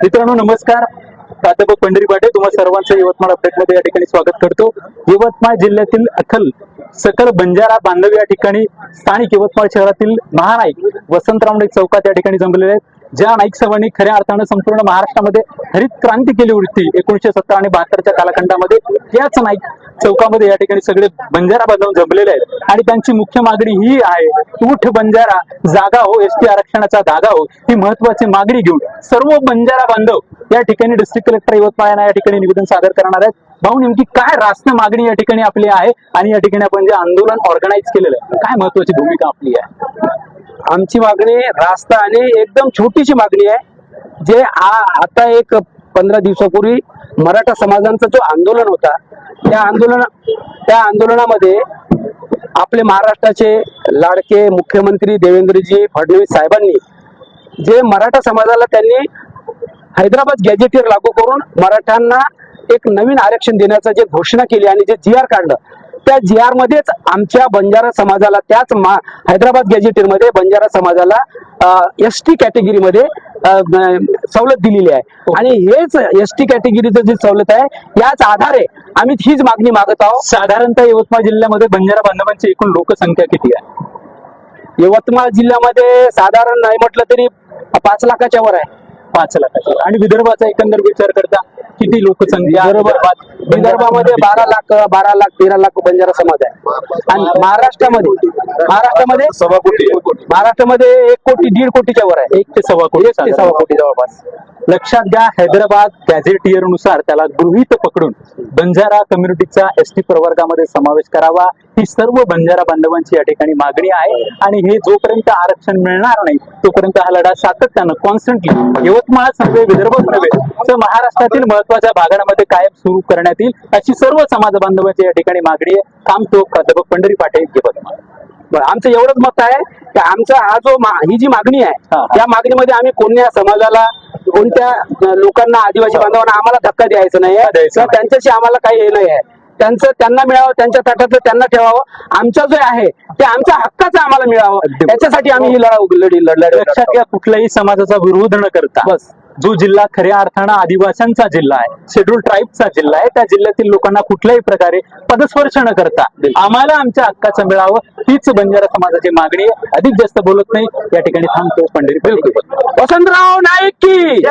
मित्रांनो नमस्कार. प्राध्यापक पंढरी पाटे तुम्हा सर्वांचं यवतमाळ अपडेटमध्ये या ठिकाणी स्वागत करतो. यवतमाळ जिल्ह्यातील अखल सकल बंजारा बांधव या ठिकाणी स्थानिक यवतमाळ शहरातील महानाईक वसंतराव नाईक चौकात या ठिकाणी जमलेले आहेत. ज्या नाईक साहेबांनी खऱ्या अर्थानं संपूर्ण महाराष्ट्रामध्ये हरित क्रांती केली होती एकोणीशे सत्तर आणि बहात्तरच्या कालखंडामध्ये त्याच नाईक चौकामध्ये या ठिकाणी सगळे बंजारा बजावून जमलेले आहेत. आणि त्यांची मुख्य मागणी ही आहे उठ बंजारा जागा हो एसटी आरक्षणाचा धागा हो ही महत्वाची मागणी घेऊन सर्व बंजारा बांधव या ठिकाणी डिस्ट्रिक्ट कलेक्टर यवतमाळ यांना या ठिकाणी निवेदन सादर करणार आहेत. भाऊ नेमकी काय रास्त मागणी या ठिकाणी आपली आहे? आणि या ठिकाणी आपण जे आंदोलन ऑर्गनाईज केलेलं आहे काय महत्वाची भूमिका आपली आहे? आमची मागणी रास्त आणि एकदम छोटीशी मागणी आहे जे आता एक पंधरा दिवसापूर्वी मराठा समाजांचा जो आंदोलन होता त्या आंदोलन त्या आंदोलनामध्ये आपले महाराष्ट्राचे लाडके मुख्यमंत्री देवेंद्रजी फडणवीस साहेबांनी जे मराठा समाजाला त्यांनी हैदराबाद गॅजेटियर लागू करून मराठ्यांना एक नवीन आरक्षण देण्याचं जे घोषणा केली आणि जे जी आर काढलं त्या जी आर मध्येच आमच्या बंजारा समाजाला त्याच मा- हैदराबाद गॅजेटियरमध्ये बंजारा समाजाला एस टी कॅटेगरीमध्ये सवलत दिलेली आहे. आणि हेच एस टी कॅटेगरीचं जी सवलत आहे याच आधारे आम्ही हीच मागणी मागत आहोत. साधारणतः यवतमाळ जिल्ह्यामध्ये बंजारा बांधवांची एकूण लोकसंख्या किती आहे? यवतमाळ जिल्ह्यामध्ये साधारण नाही म्हटलं तरी पाच लाखाच्या वर आहे. पाच लाखाची. आणि विदर्भाचा एकंदर विचार करता किती लोकसंख्या विदर्भात विदर्भामध्ये बारा लाख बारा लाख तेरा लाख बंजारा समाज आहे. आणि महाराष्ट्रामध्ये महाराष्ट्रामध्ये सव्वा कोटी महाराष्ट्रामध्ये एक कोटी दीड कोटीच्या वर आहे. एक ते सव्वा कोटी एक ते सव्वा कोटी जवळपास. लक्षात घ्या हैदराबाद गॅझेटियरनुसार त्याला गृहीत पकडून बंजारा कम्युनिटीचा एस टी प्रवर्गामध्ये समावेश करावा. ही सर्व बंजारा बांधवांची या ठिकाणी मागणी आहे. आणि हे जोपर्यंत आरक्षण मिळणार नाही तोपर्यंत हा लढा सातत्यानं कॉन्स्टंटली यवतमाळच नव्हे विदर्भच नव्हे तर महाराष्ट्रातील महत्त्वाच्या भागांमध्ये कायम सुरू करण्यात येईल अशी सर्व समाज बांधवांची या ठिकाणी मागणी आहे थांबतो प्राध्यापक पंढरी पाटे यवतमाळ बरं, आमचं एवढंच मत आहे की आमचा हा जो ही जी मागणी आहे. त्या मागणीमध्ये आम्ही कोणत्या समाजाला कोणत्या लोकांना आदिवासी बांधवांना आम्हाला धक्का द्यायचा नाही. त्यांच्याशी आम्हाला काही हे नाही आहे त्यांचं त्यांना मिळावं त्यांच्या ताटातलं त्यांना ठेवावं. आमचा जो आहे ते आमच्या हक्काचं आम्हाला मिळावं. अगदी बरोबर. याच्यासाठी आम्ही ही लढा लढी लढ लक्षात घ्या कुठल्याही समाजाचा विरोध न करता. बस. जो जिल्हा खऱ्या अर्थानं आदिवासींचा जिल्हा आहे शेड्यूल ट्राईबचा जिल्हा आहे त्या जिल्ह्यातील लोकांना कुठल्याही प्रकारे पदस्पर्श न करता आम्हाला आमच्या हक्काचं मिळावं हीच बंजारा समाजाची मागणी आहे. अधिक जास्त बोलत नाही या ठिकाणी थांबतो पंढरी वसंतराव नाईक की